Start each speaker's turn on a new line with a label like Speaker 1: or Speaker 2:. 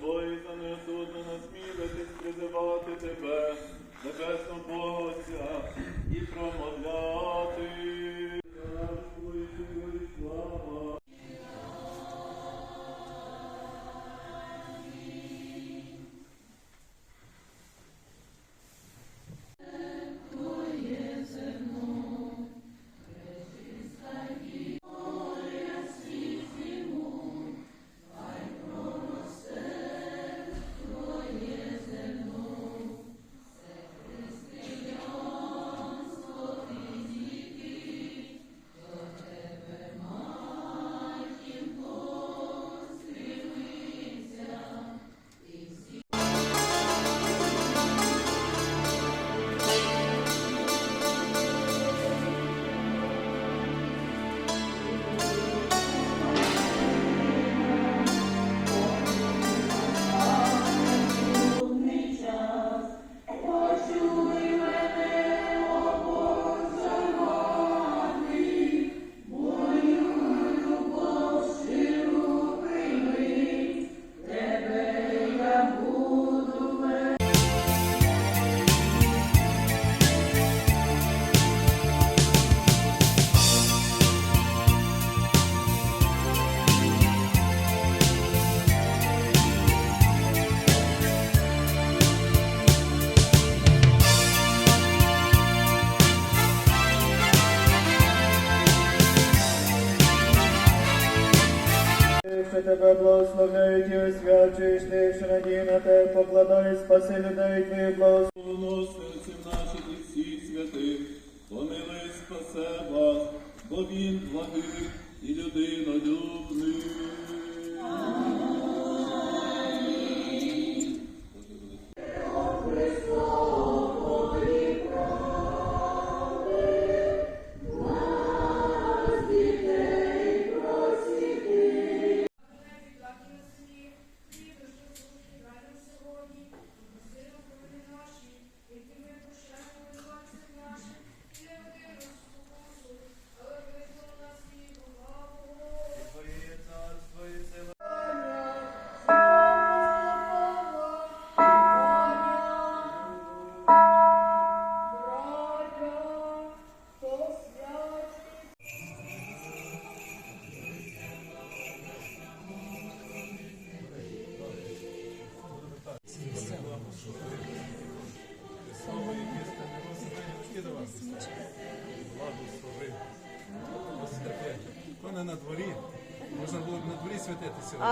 Speaker 1: свої за неосудно насмілитись призивати тебе, небесного Бога і промовляти.
Speaker 2: Що тебе благословляють і освячуєш, ти, що надію на тебе покладає, спаси людей твоїх благословляють.
Speaker 1: серцем наших і всіх святих, помилуй спасе вас, бо він благий і людинолюбний.
Speaker 3: То не на дворі. Можна було б на дворі святити сьогодні.